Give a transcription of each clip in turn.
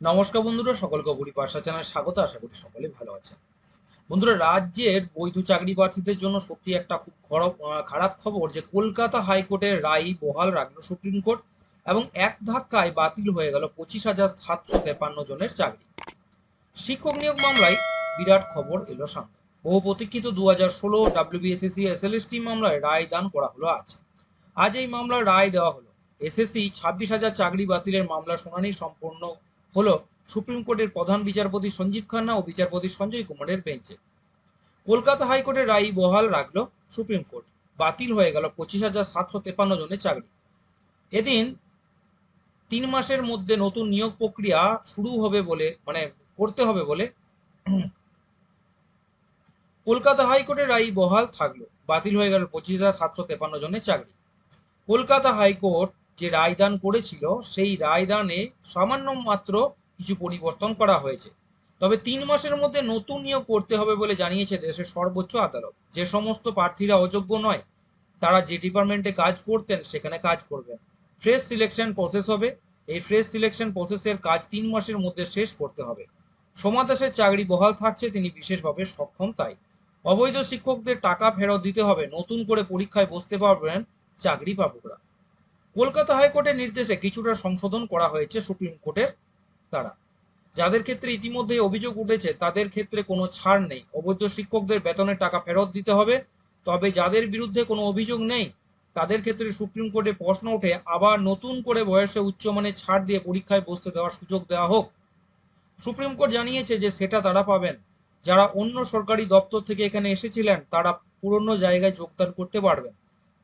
নমস্কার বন্ধুরা, সকলকে অপরি পাশা চ্যানেল স্বাগত, আশা করি সকলে ভালো আছেন। বন্ধুরা, রাজ্যের বৈধ চাকরি প্রার্থীদের জন্য সত্যি একটা খুব খারাপ খবর যে কলকাতা হাইকোর্টের রায় বহাল রাখল সুপ্রিম কোর্ট এবং এক ধাক্কায় বাতিল হয়ে গেল পঁচিশ হাজার সাতশো তেপান্ন জনের চাকরি। শিক্ষক নিয়োগ মামলায় বিরাট খবর এলো সামনে। বহু প্রতীক্ষিত দু হাজার ষোলো ডাব্লিউবিএসএসসি এসএলএসটি মামলায় রায় দান করা হলো আজ। আজ এই মামলার রায় দেওয়া হলো। এসএসসি ছাব্বিশ হাজার চাকরি বাতিলের মামলা শুনানি সম্পন্ন হলো সুপ্রিম কোর্টের প্রধান বিচারপতি সঞ্জীব খান্না ও বিচারপতি সঞ্জয় কুমারের বেঞ্চে। কলকাতা হাইকোর্টের রায় বহাল রাখল সুপ্রিম কোর্ট। বাতিল হয়ে গেল পঁচিশ হাজার সাতশো তেপান্ন জনের চাকরি। এদিন তিন মাসের মধ্যে নতুন নিয়োগ প্রক্রিয়া শুরু হবে বলে মানে করতে হবে বলে কলকাতা হাইকোর্টের রায় বহাল থাকল। বাতিল হয়ে গেল পঁচিশ হাজার সাতশো তেপান্ন জনের চাকরি। কলকাতা হাইকোর্ট যে রায়দান করেছিল, সেই রায়দানে সামান্য মাত্র কিছু পরিবর্তন করা হয়েছে। তবে তিন মাসের মধ্যে নতুন নিয়োগ করতে হবে বলে জানিয়েছে দেশের সর্বোচ্চ আদালত। যে সমস্ত প্রার্থীরা অযোগ্য নয়, তারা যে ডিপার্টমেন্টে কাজ করতেন সেখানে কাজ করবেন। ফ্রেশ সিলেকশন প্রসেস হবে। এই ফ্রেশ সিলেকশন প্রসেসের কাজ তিন মাসের মধ্যে শেষ করতে হবে। সোমা দাসের চাকরি বহাল থাকছে, তিনি বিশেষভাবে সক্ষম তাই। অবৈধ শিক্ষকদের টাকা ফেরত দিতে হবে। নতুন করে পরীক্ষায় বসতে পারবেন চাকরি পাবকরা কলকাতা হাইকোর্টের নির্দেশে কিছুটা সংশোধন করা হয়েছে সুপ্রিম কোর্টের দ্বারা। যাদের ক্ষেত্রে ইতিমধ্যে অভিযোগ উঠেছে, তাদের ক্ষেত্রে কোনো ছাড় নেই। অবৈধ শিক্ষকদের বেতনের টাকা ফেরত দিতে হবে। তবে যাদের বিরুদ্ধে কোনো অভিযোগ নেই, তাদের ক্ষেত্রে সুপ্রিম কোর্টে প্রশ্ন ওঠে, আবার নতুন করে বয়সে উচ্চমানের ছাড় দিয়ে পরীক্ষায় বসতে দেওয়ার সুযোগ দেওয়া হোক। সুপ্রিম কোর্ট জানিয়েছে যে সেটা তারা পাবেন। যারা অন্য সরকারি দপ্তর থেকে এখানে এসেছিলেন, তারা পুরনো জায়গায় যোগদান করতে পারবেন।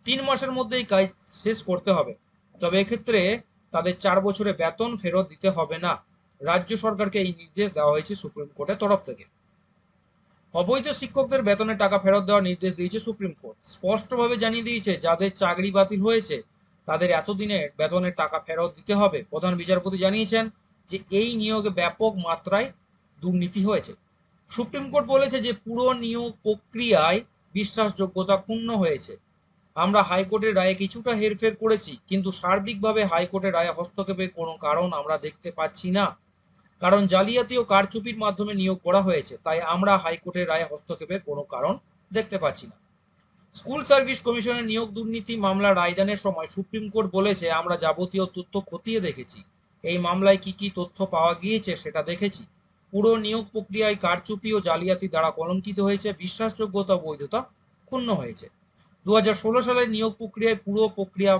তিন মাসের মধ্যেই কাজ শেষ করতে হবে। তবে এক্ষেত্রে তাদের চার বছরে বেতন ফেরত দিতে হবে না। রাজ্য সরকারকে এই নির্দেশ দেওয়া হয়েছে সুপ্রিম কোর্টের তরফ থেকে। অবৈধ শিক্ষকদের বেতনের টাকা ফেরত দেওয়ার নির্দেশ দিয়েছে সুপ্রিম কোর্ট। স্পষ্টভাবে জানিয়ে দিয়েছে, যাদের চাকরি বাতিল হয়েছে, তাদের এতদিনের বেতনের টাকা ফেরত দিতে হবে। প্রধান বিচারপতি জানিয়েছেন যে এই নিয়োগে ব্যাপক মাত্রায় দুর্নীতি হয়েছে। সুপ্রিম কোর্ট বলেছে যে পুরো নিয়োগ প্রক্রিয়ায় বিশ্বাসযোগ্যতা ক্ষুণ্ণ হয়েছে। আমরা হাইকোর্টের রায়ে কিছুটা হেরফের করেছি, কিন্তু সার্বিকভাবে হাইকোর্টের রায়ে হস্তক্ষেপের কোনো কারণ আমরা দেখতে পাচ্ছি না। কারণ জালিয়াতি ও কারচুপির মাধ্যমে নিয়োগ করা হয়েছে, তাই আমরা হাইকোর্টের রায়ে হস্তক্ষেপের কোনো কারণ দেখতে পাচ্ছি না। স্কুল সার্ভিস কমিশনের নিয়োগ দুর্নীতি মামলা রায়দানের সময় সুপ্রিম কোর্ট বলেছে, আমরা যাবতীয় তথ্য খতিয়ে দেখেছি। এই মামলায় কি কি তথ্য পাওয়া গিয়েছে সেটা দেখেছি। পুরো নিয়োগ প্রক্রিয়ায় কারচুপি ও জালিয়াতি দ্বারা কলঙ্কিত হয়েছে, বিশ্বাসযোগ্যতা বৈধতা ক্ষুণ্ণ হয়েছে। দু সালের নিয়োগ প্রক্রিয়ায় পুরো প্রক্রিয়া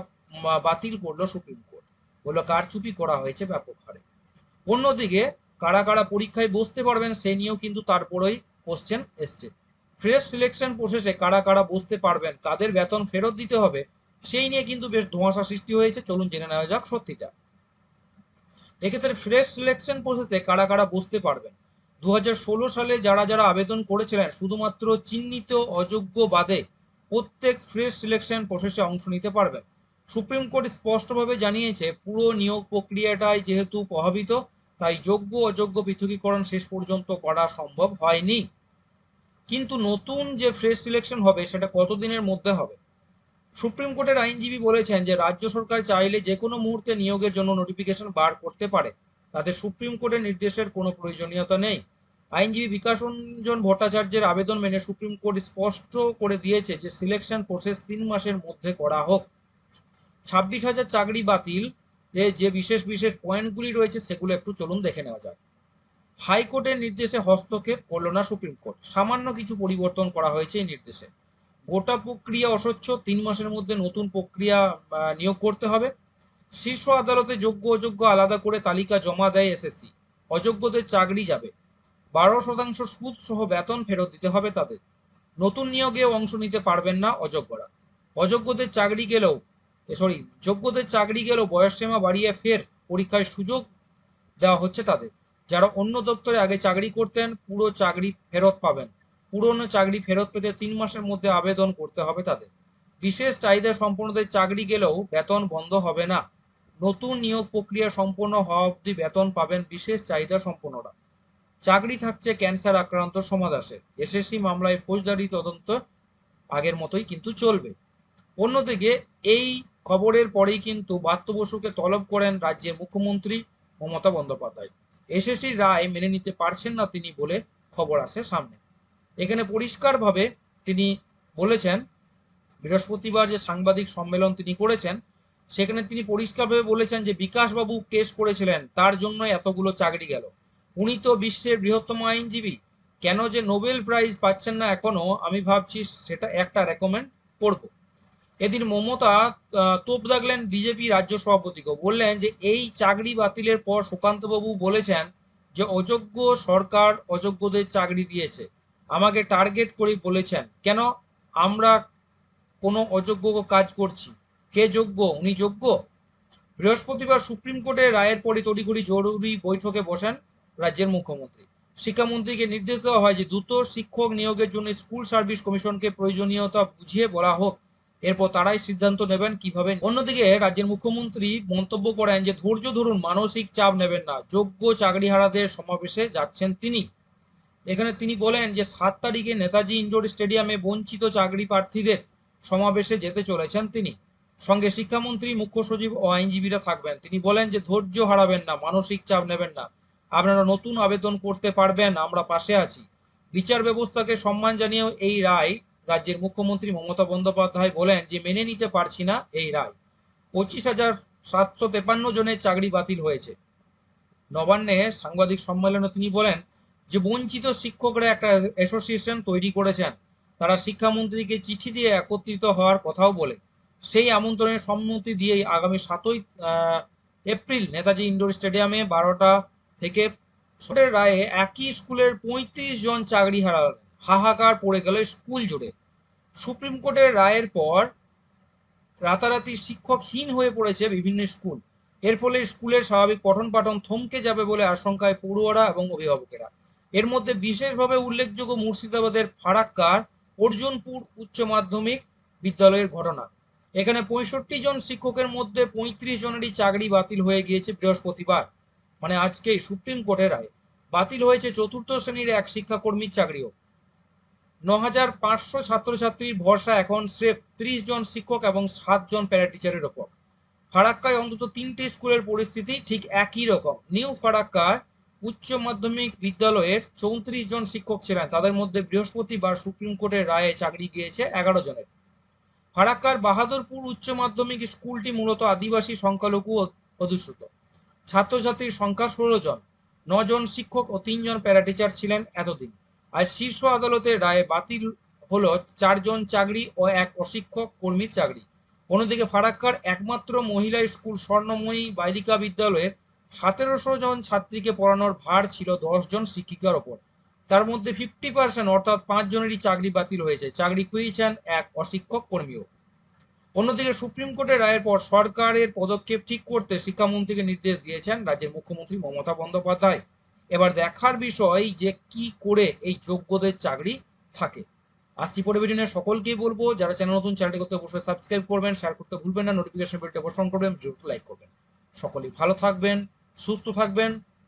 বাতিল করল সুপ্রিম কোর্ট। বলল, কারচুপি করা হয়েছে ব্যাপক হারে। অন্যদিকে, কারা কারা পরীক্ষায় বসতে পারবেন, সে নিয়েও কিন্তু তারপরেই কোশ্চেন এসছে। ফ্রেশ সিলেকশন প্রসেসে কারা কারা বসতে পারবেন, কাদের বেতন ফেরত দিতে হবে, সেই নিয়ে কিন্তু বেশ ধোঁয়াশা সৃষ্টি হয়েছে। চলুন জেনে নেওয়া যাক সত্যিটা। এক্ষেত্রে ফ্রেশ সিলেকশন প্রসেসে কারা কারা বসতে পারবেন? দু হাজার ষোলো সালে যারা যারা আবেদন করেছিলেন, শুধুমাত্র চিহ্নিত অযোগ্য বাদে প্রত্যেক ফ্রেশ সিলেকশন প্রসেসে অংশ নিতে পারবেন সুপ্রিম কোর্ট স্পষ্টভাবে জানিয়েছে, পুরো নিয়োগ প্রক্রিয়াটাই যেহেতু প্রভাবিত, তাই যোগ্য অযোগ্য পৃথকীকরণ শেষ পর্যন্ত করা সম্ভব হয়নি। কিন্তু নতুন যে ফ্রেশ সিলেকশন হবে, সেটা কতদিনের মধ্যে হবে? সুপ্রিম কোর্টের আইনজীবী বলেছেন যে, রাজ্য সরকার চাইলে যে কোনো মুহূর্তে নিয়োগের জন্য নোটিফিকেশন বার করতে পারে। তাতে সুপ্রিম কোর্টের নির্দেশের কোনো প্রয়োজনীয়তা নেই। আইনজীবী বিকাশ রঞ্জন ভট্টাচার্যের আবেদন মেনে সুপ্রিম কোর্ট স্পষ্ট করে দিয়েছে যে সিলেকশন প্রসেস তিন মাসের মধ্যে করা হোক। ছাব্বিশ হাজার চাকরি বাতিল। যে বিশেষ বিশেষ পয়েন্টগুলি রয়েছে সেগুলো একটু চলুন দেখে নেওয়া যাক। হাইকোর্টের নির্দেশে হস্তক্ষেপ করল না সুপ্রিম কোর্ট। সামান্য কিছু পরিবর্তন করা হয়েছে এই নির্দেশে। গোটা প্রক্রিয়া অস্বচ্ছ। তিন মাসের মধ্যে নতুন প্রক্রিয়া নিয়োগ করতে হবে। শীর্ষ আদালতে যোগ্য অযোগ্য আলাদা করে তালিকা জমা দেয় এসএসসি। অযোগ্যদের চাকরি যাবে। বারো শতাংশ সুদ সহ বেতন ফেরত দিতে হবে তাদের। নতুন নিয়োগে অংশ নিতে পারবেন না অযোগ্যরা। অযোগ্যদের চাকরি গেলেও সরি যোগ্যদের চাকরি গেলেও বয়সসীমা বাড়িয়ে ফের পরীক্ষায় সুযোগ দেওয়া হচ্ছে তাদের। যারা অন্য দপ্তরে আগে চাকরি করতেন, পুরো চাকরি ফেরত পাবেন। পুরনো চাকরি ফেরত পেতে তিন মাসের মধ্যে আবেদন করতে হবে তাদের। বিশেষ চাহিদা সম্পন্নদের চাকরি গেলেও বেতন বন্ধ হবে না। নতুন নিয়োগ প্রক্রিয়া সম্পন্ন হওয়া অবধি বেতন পাবেন বিশেষ চাহিদা সম্পন্নরা। চাকরি থাকছে ক্যান্সার আক্রান্ত সমাদাসের এসএসসি মামলায় ফৌজদারি তদন্ত আগের মতোই কিন্তু চলবে। অন্যদিকে এই খবরের পরেই কিন্তু বাত্য বসুকে তলব করেন রাজ্যের মুখ্যমন্ত্রী মমতা বন্দ্যোপাধ্যায়। এসএসসির রায় মেনে নিতে পারছেন না তিনি বলে খবর আসে সামনে। এখানে পরিষ্কারভাবে তিনি বলেছেন, বৃহস্পতিবার যে সাংবাদিক সম্মেলন তিনি করেছেন, সেখানে তিনি পরিষ্কারভাবে বলেছেন যে বিকাশবাবু কেস করেছিলেন, তার জন্য এতগুলো চাকরি গেল। উনি তো বিশ্বের বৃহত্তম আইনজীবী। কেন যে নোবেল প্রাইজ পাচ্ছেন না এখনও, আমি ভাবছি সেটা একটা রেকমেন্ড করব। এদিন মমতা তোপ দাগলেন বিজেপি রাজ্য সভাপতিকে বললেন যে, এই চাকরি বাতিলের পর সুকান্তবাবু বলেছেন যে, অযোগ্য সরকার অযোগ্যদের চাকরি দিয়েছে। আমাকে টার্গেট করে বলেছেন। কেন? আমরা কোনো অযোগ্য কাজ করছি। কে যোগ্য? উনি যোগ্য? বৃহস্পতিবার সুপ্রিম কোর্টের রায়ের পরে তড়িঘড়ি জরুরি বৈঠকে বসেন রাজ্যের মুখ্যমন্ত্রী। শিক্ষামন্ত্রীকে নির্দেশ দেওয়া হয় যে দ্রুত শিক্ষক নিয়োগের জন্য স্কুল সার্ভিস কমিশনকে প্রয়োজনীয়তা বুঝিয়ে বলা হোক। এরপর তারাই সিদ্ধান্ত নেবেন কীভাবে। অন্যদিকে রাজ্যের মুখ্যমন্ত্রী মন্তব্য করেন যে, ধৈর্য ধরুন, মানসিক চাপ নেবেন না। যোগ্য চাকরিহারাদের সমাবেশে যাচ্ছেন তিনি। এখানে তিনি বলেন যে, সাত তারিখে নেতাজি ইন্ডোর স্টেডিয়ামে বঞ্চিত চাকরি প্রার্থীদের সমাবেশে যেতে চলেছেন তিনি। সঙ্গে শিক্ষামন্ত্রী, মুখ্য সচিব ও আইনজীবীরা থাকবেন। তিনি বলেন যে, ধৈর্য হারাবেন না, মানসিক চাপ নেবেন না। আপনারা নতুন আবেদন করতে পারবেন, আমরা পাশে আছি। বিচার ব্যবস্থাকে সম্মান জানিয়েও এই রায় রাজ্যের মুখ্যমন্ত্রী মমতা বন্দ্যোপাধ্যায় বলেন যে, মেনে নিতে পারছি না এই রায়। পঁচিশ হাজার সাতশো তেপান্ন জনের চাকরি বাতিল হয়েছে। নবান্নে সাংবাদিক সম্মেলনে তিনি বলেন যে, বঞ্চিত শিক্ষকরা একটা অ্যাসোসিয়েশন তৈরি করেছেন। তারা শিক্ষামন্ত্রীকে চিঠি দিয়ে একত্রিত হওয়ার কথাও বলে। সেই আমন্ত্রণের সম্মতি দিয়েই আগামী সাতই এপ্রিল নেতাজি ইন্ডোর স্টেডিয়ামে বারোটা থেকে সোটের রায়ে একই স্কুলের পঁয়ত্রিশ জন চাকরি হারালেন হাহাকার পড়ে গেল স্কুল জুড়ে। সুপ্রিম কোর্টের রায়ের পর রাতারাতি শিক্ষকহীন হয়ে পড়েছে বিভিন্ন স্কুল। এর ফলে স্কুলের স্বাভাবিক পঠন পাঠন থমকে যাবে বলে আশঙ্কায় পড়ুয়ারা এবং অভিভাবকেরা। এর মধ্যে বিশেষভাবে উল্লেখযোগ্য মুর্শিদাবাদের ফারাক্কার অর্জুনপুর উচ্চ মাধ্যমিক বিদ্যালয়ের ঘটনা। এখানে পঁয়ষট্টি জন শিক্ষকের মধ্যে পঁয়ত্রিশ জনেরই চাকরি বাতিল হয়ে গিয়েছে বৃহস্পতিবার। মানে আজকেই সুপ্রিম কোর্টের রায়। বাতিল হয়েছে চতুর্থ শ্রেণির এক শিক্ষাকর্মীর চাকরিও। ন হাজার পাঁচশো ছাত্রছাত্রীর ভরসা এখন স্রেফ ত্রিশ জন শিক্ষক এবং সাত জন প্যারা টিচারের ওপর। ফারাক্কায় অন্তত তিনটি স্কুলের পরিস্থিতি ঠিক একই রকম। নিউ ফারাক্কায় উচ্চ মাধ্যমিক বিদ্যালয়ের চৌত্রিশ জন শিক্ষক ছিলেন। তাদের মধ্যে বৃহস্পতিবার সুপ্রিম কোর্টের রায়ে চাকরি গিয়েছে এগারো জনের। ফারাক্কার বাহাদুরপুর উচ্চ মাধ্যমিক স্কুলটি মূলত আদিবাসী সংখ্যালঘু অধ্যুষিত ছাত্রছাত্রীর সংখ্যা ষোলো জন নজন শিক্ষক ও তিনজন প্যারাটিচার ছিলেন এতদিন। আর শীর্ষ আদালতের রায়ে বাতিল হল চারজন চাকরি ও এক অশিক্ষক কর্মীর চাকরি। অন্যদিকে ফারাক্কার একমাত্র মহিলা স্কুল স্বর্ণময়ী বালিকা বিদ্যালয়ের সতেরোশো জন ছাত্রীকে পড়ানোর ভার ছিল জন শিক্ষিকার ওপর। তার মধ্যে ফিফটি পার্সেন্ট অর্থাৎ পাঁচ জনেরই চাকরি বাতিল হয়েছে। চাকরি খুঁজছেন এক অশিক্ষক কর্মীও। অন্যদিকে সুপ্রিম কোর্টের রায়ের পর সরকারের পদক্ষেপ ঠিক করতে শিক্ষামন্ত্রীকে নির্দেশ দিয়েছেন রাজ্যের মুখ্যমন্ত্রী মমতা বন্দ্যোপাধ্যায়। এবার দেখার বিষয় যে কি করে এই যোগ্যদের চাকরি থাকে। আসছি পরিবেশনে সকলকেই বলব, যারা চ্যানেল নতুন চ্যানেলটি করতে অবশ্যই সাবস্ক্রাইব করবেন শেয়ার করতে ভুলবেন না নোটিফিকেশন বেলটি অবশ্যই করবেন লাইক করবেন। সকলেই ভালো থাকবেন, সুস্থ থাকবেন।